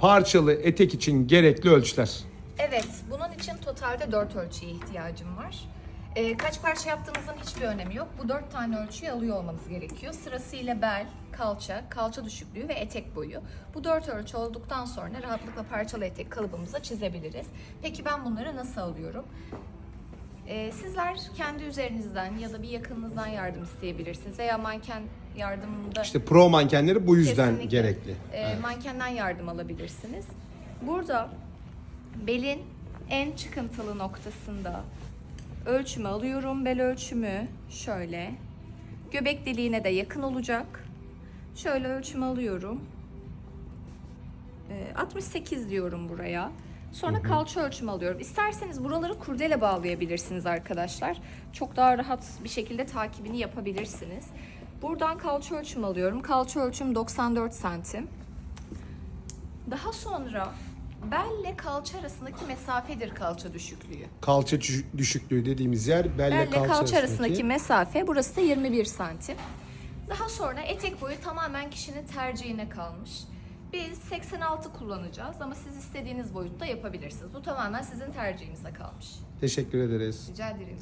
parçalı etek için gerekli ölçüler. Evet, bunun için totalde 4 ölçüye ihtiyacım var. Ee, kaç parça yaptığınızın hiçbir önemi yok. Bu 4 tane ölçüyü alıyor olmanız gerekiyor. Sırasıyla bel, kalça, kalça düşüklüğü ve etek boyu. Bu 4 ölçü olduktan sonra rahatlıkla parçalı etek kalıbımıza çizebiliriz. Peki ben bunları nasıl alıyorum? Ee, sizler kendi üzerinizden ya da bir yakınınızdan yardım isteyebilirsiniz veya manken yardımında İşte pro mankenleri bu yüzden Kesinlikle. gerekli. Ee, Mankenden yardım alabilirsiniz. Burada belin en çıkıntılı noktasında ölçümü alıyorum. Bel ölçümü şöyle. Göbek deliğine de yakın olacak. Şöyle ölçümü alıyorum. Ee, 68 diyorum buraya. Sonra kalça ölçümü alıyorum. İsterseniz buraları kurdele bağlayabilirsiniz arkadaşlar. Çok daha rahat bir şekilde takibini yapabilirsiniz. Buradan kalça ölçümü alıyorum. Kalça ölçüm 94 santim. Daha sonra belle kalça arasındaki mesafedir kalça düşüklüğü. Kalça düşü- düşüklüğü dediğimiz yer belle, Belle kalça, kalça, arasındaki arasındaki. mesafe burası da 21 santim. Daha sonra etek boyu tamamen kişinin tercihine kalmış. Biz 86 kullanacağız ama siz istediğiniz boyutta yapabilirsiniz. Bu tamamen sizin tercihinize kalmış. Teşekkür ederiz. Rica ederim.